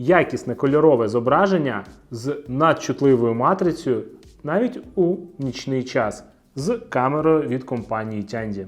якісне кольорове зображення з надчутливою матрицею навіть у нічний час з камерою від компанії Тянді.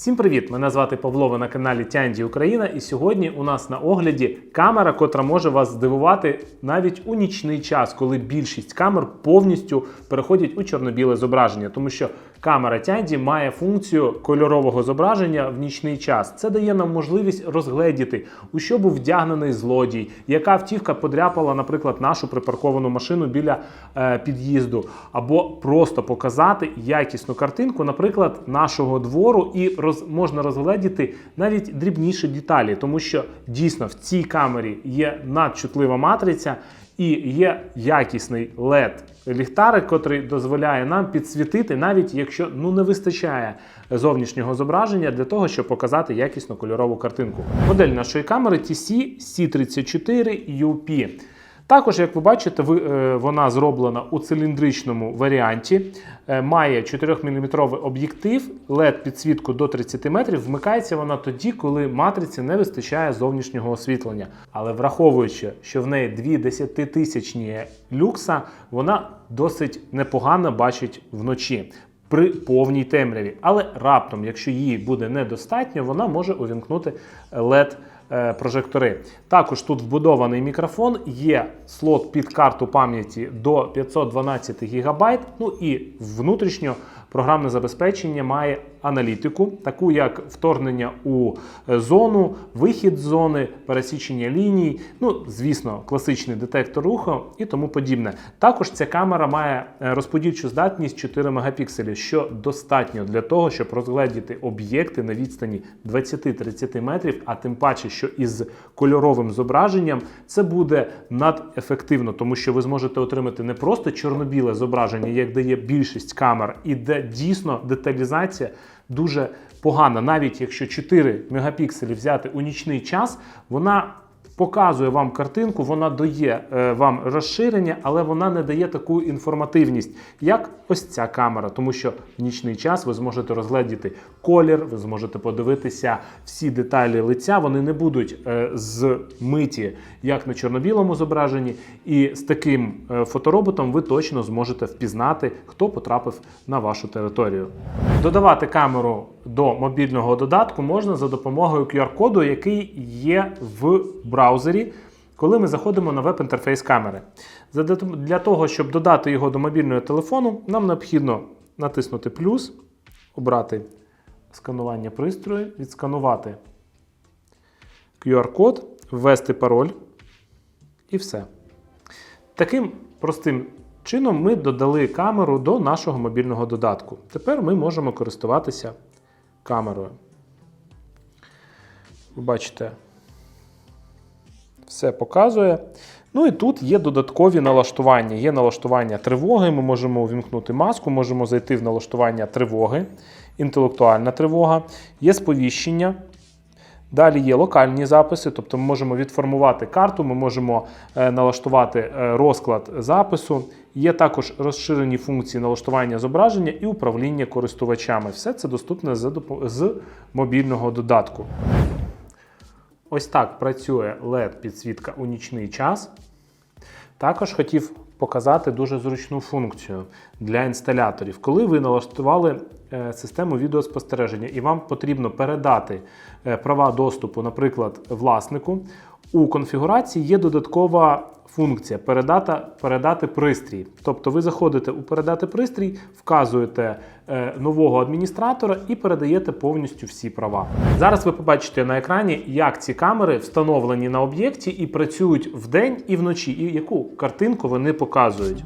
Всім привіт! Мене звати Павло, ви на каналі Тянді Україна. І сьогодні у нас на огляді камера, котра може вас здивувати навіть у нічний час, коли більшість камер повністю переходять у чорно-біле зображення, тому що камера Тянді має функцію кольорового зображення в нічний час. Це дає нам можливість розгледіти, у що був вдягнений злодій, яка автівка подряпала, наприклад, нашу припарковану машину біля е, під'їзду, або просто показати якісну картинку, наприклад, нашого двору, і роз, можна розгледіти навіть дрібніші деталі, тому що дійсно в цій камері є надчутлива матриця. І є якісний led ліхтарик, котрий дозволяє нам підсвітити, навіть якщо ну не вистачає зовнішнього зображення для того, щоб показати якісну кольорову картинку. Модель нашої камери TC C34 UP. Також, як ви бачите, е, вона зроблена у циліндричному варіанті, е, має 4-мм об'єктив, led підсвітку до 30 метрів. Вмикається вона тоді, коли матриці не вистачає зовнішнього освітлення. Але враховуючи, що в неї дві десятитисячні люкса, вона досить непогано бачить вночі. При повній темряві, але раптом, якщо її буде недостатньо, вона може увімкнути LED е, прожектори. Також тут вбудований мікрофон, є слот під карту пам'яті до 512 ГБ, ну і внутрішньо програмне забезпечення має аналітику, таку як вторгнення у е, зону, вихід з зони, пересічення ліній, ну, звісно, класичний детектор руху і тому подібне. Також ця камера має е, розподільчу здатність 4 мегапікселі, що достатньо для того, щоб розгледіти об'єкти на відстані 20-30 метрів, а тим паче, що із кольоровим зображенням це буде надефективно, тому що ви зможете отримати не просто чорно-біле зображення, як дає більшість камер, і де дійсно деталізація дуже погана. Навіть якщо 4 мегапікселі взяти у нічний час, вона показує вам картинку, вона дає е, вам розширення, але вона не дає таку інформативність, як ось ця камера, тому що в нічний час ви зможете розгледіти колір, ви зможете подивитися всі деталі лиця. Вони не будуть е, змиті як на чорно-білому зображенні, і з таким е, фотороботом ви точно зможете впізнати, хто потрапив на вашу територію. Додавати камеру до мобільного додатку можна за допомогою QR-коду, який є в браузері, коли ми заходимо на веб-інтерфейс камери. Для того, щоб додати його до мобільного телефону, нам необхідно натиснути плюс, обрати сканування пристрою, відсканувати QR-код, ввести пароль і все. Таким простим чином ми додали камеру до нашого мобільного додатку. Тепер ми можемо користуватися камерою. Ви бачите, все показує. Ну і тут є додаткові налаштування. Є налаштування тривоги. Ми можемо увімкнути маску, можемо зайти в налаштування тривоги, інтелектуальна тривога, є сповіщення. Далі є локальні записи, тобто ми можемо відформувати карту, ми можемо е, налаштувати е, розклад запису. Є також розширені функції налаштування зображення і управління користувачами. Все це доступне з мобільного додатку. Ось так працює LED-підсвітка у нічний час. Також хотів показати дуже зручну функцію для інсталяторів. Коли ви налаштували е, систему відеоспостереження і вам потрібно передати е, права доступу, наприклад, власнику, у конфігурації є додаткова функція передати, передати пристрій. Тобто ви заходите у передати пристрій, вказуєте е, нового адміністратора і передаєте повністю всі права. Зараз ви побачите на екрані, як ці камери встановлені на об'єкті і працюють вдень і вночі, і яку картинку вони показують.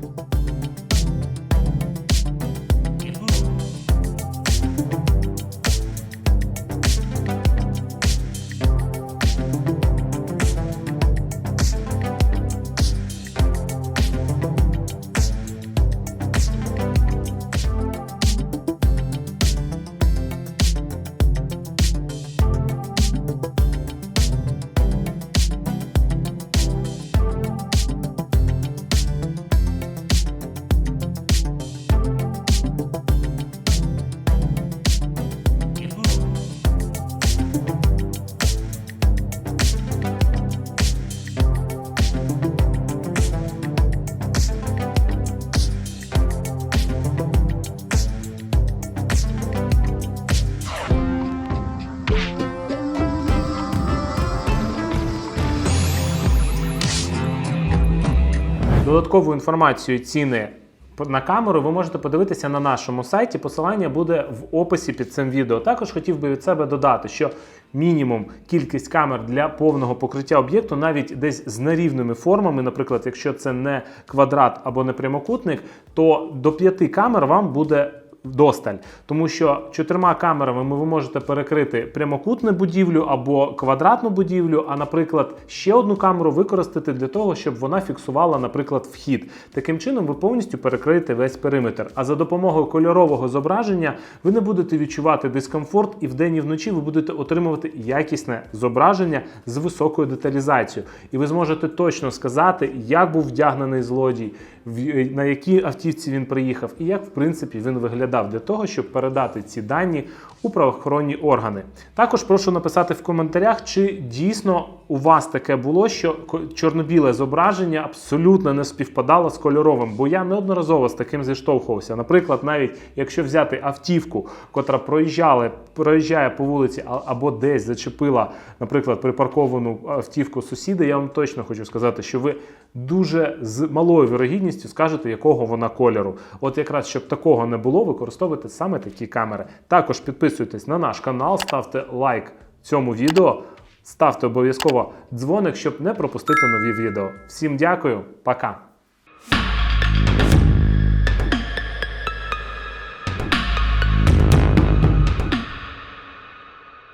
Додаткову інформацію ціни на камеру ви можете подивитися на нашому сайті. Посилання буде в описі під цим відео. Також хотів би від себе додати, що мінімум кількість камер для повного покриття об'єкту, навіть десь з нерівними формами, наприклад, якщо це не квадрат або не прямокутник, то до п'яти камер вам буде. Досталь, тому що чотирма камерами ви можете перекрити прямокутну будівлю або квадратну будівлю, а, наприклад, ще одну камеру використати для того, щоб вона фіксувала, наприклад, вхід. Таким чином, ви повністю перекриєте весь периметр. А за допомогою кольорового зображення ви не будете відчувати дискомфорт, і вдень і вночі ви будете отримувати якісне зображення з високою деталізацією. І ви зможете точно сказати, як був вдягнений злодій, на якій автівці він приїхав, і як в принципі він виглядав для того, щоб передати ці дані у правоохоронні органи. Також прошу написати в коментарях, чи дійсно у вас таке було, що чорно-біле зображення абсолютно не співпадало з кольоровим, бо я неодноразово з таким зіштовхувався. Наприклад, навіть якщо взяти автівку, котра проїжджала, проїжджає по вулиці або десь зачепила, наприклад, припарковану автівку сусіда, я вам точно хочу сказати, що ви дуже з малою вірогідністю скажете, якого вона кольору. От якраз щоб такого не було, використовуйте саме такі камери. Також підписуйтесь на наш канал, ставте лайк цьому відео, ставте обов'язково дзвоник, щоб не пропустити нові відео. Всім дякую, пока!